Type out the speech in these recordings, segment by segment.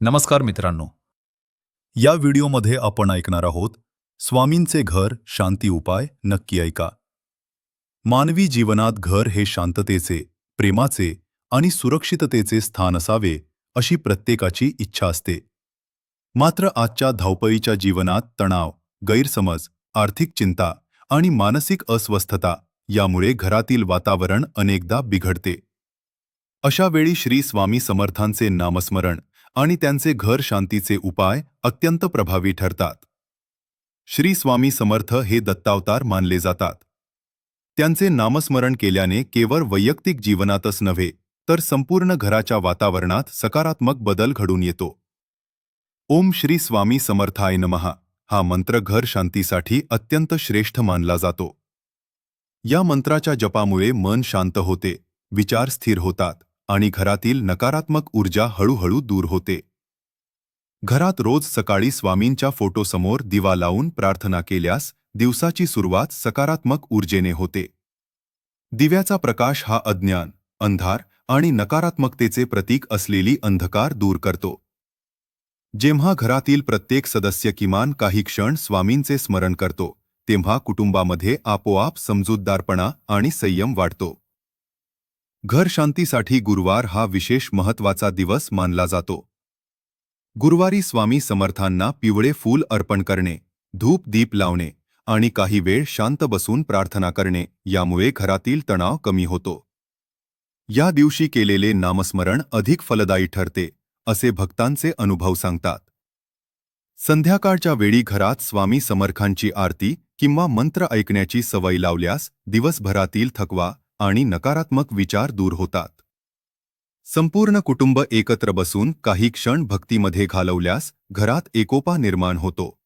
नमस्कार मित्रांनो. या व्हिडिओमध्ये आपण ऐकणार आहोत स्वामींचे घर शांती उपाय नक्की ऐका. मानवी जीवनात घर हे शांततेचे प्रेमाचे आणि सुरक्षिततेचे स्थान असावे अशी प्रत्येकाची इच्छा असते. मात्र आजच्या धावपळीच्या जीवनात तणाव गैरसमज आर्थिक चिंता आणि मानसिक अस्वस्थता यामुळे घरातील वातावरण अनेकदा बिघडते. अशा वेळी श्री स्वामी समर्थांचे नामस्मरण आणि त्यांचे घर शांतीचे उपाय अत्यंत प्रभावी ठरतात. श्री स्वामी समर्थ हे दत्तावतार मानले जातात. त्यांचे नामस्मरण केल्याने केवळ वैयक्तिक जीवनातच नव्हे तर संपूर्ण घराच्या वातावरणात सकारात्मक बदल घडून येतो. ओम श्री स्वामी समर्थाय नमहा हा मंत्र घर शांतीसाठी अत्यंत श्रेष्ठ मानला जातो. या मंत्राच्या जपामुळे मन शांत होते विचार स्थिर होतात. आणि घरातील नकारात्मक ऊर्जा हळूहळू दूर होते. घरात रोज सकाळी स्वामींच्या फोटोसमोर दिवा लावून प्रार्थना केल्यास दिवसाची सुरुवात सकारात्मक ऊर्जेने होते. दिव्याचा प्रकाश हा अज्ञान अंधार आणि नकारात्मकतेचे प्रतीक असलेली अंधकार दूर करतो. जेव्हा घरातील प्रत्येक सदस्य किमान काही क्षण स्वामींचे स्मरण करतो तेव्हा कुटुंबामध्ये आपोआप समजूतदारपणा आणि संयम वाढतो. घर शांतीसाठी गुरुवार हा विशेष महत्त्वाचा दिवस मानला जातो. गुरुवारी स्वामी समर्थांना पिवळे फूल अर्पण करणे धूप दीप लावणे आणि काही वेळ शांत बसून प्रार्थना करणे यामुळे घरातील तणाव कमी होतो. या दिवशी केलेले नामस्मरण अधिक फलदायी ठरते असे भक्तांचे अनुभव सांगतात. संध्याकाळच्या वेळी घरात स्वामी समर्थांची आरती किंवा मंत्र ऐकण्याची सवय लावल्यास दिवसभरातील थकवा आणि नकारात्मक विचार दूर होतात. संपूर्ण कुटुंब एकत्र बसून काही क्षण भक्तीमध्ये घालवल्यास घरात एकोपा निर्माण होतो.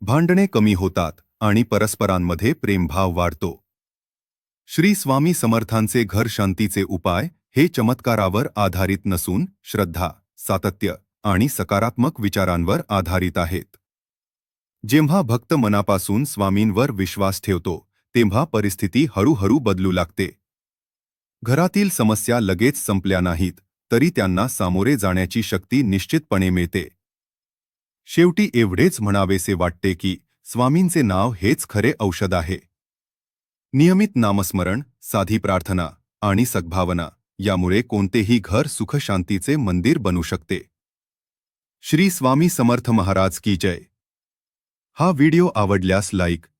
भांडणे कमी होतात आणि परस्परांमध्ये प्रेमभाव वाढतो. श्री स्वामी समर्थांचे घर शांतीचे उपाय हे चमत्कारावर आधारित नसून श्रद्धा सातत्य आणि सकारात्मक विचारांवर आधारित आहेत. जेव्हा भक्त मनापासून स्वामींवर विश्वास ठेवतो तेव्हा परिस्थिती हळूहळू बदलू लागते. घरातील समस्या लगेच संपल्या नाहीत तरी त्यांना सामोरे जाण्याची शक्ती निश्चितपणे मिळते. शेवटी एवढेच म्हणावेसे वाटते की स्वामींचे नाव हेच खरे औषध आहे. नियमित नामस्मरण साधी प्रार्थना आणि सद्भावना यामुळे कोणतेही घर सुखशांतीचे मंदिर बनू शकते. श्री स्वामी समर्थ महाराज की जय. हा व्हिडिओ आवडल्यास लाईक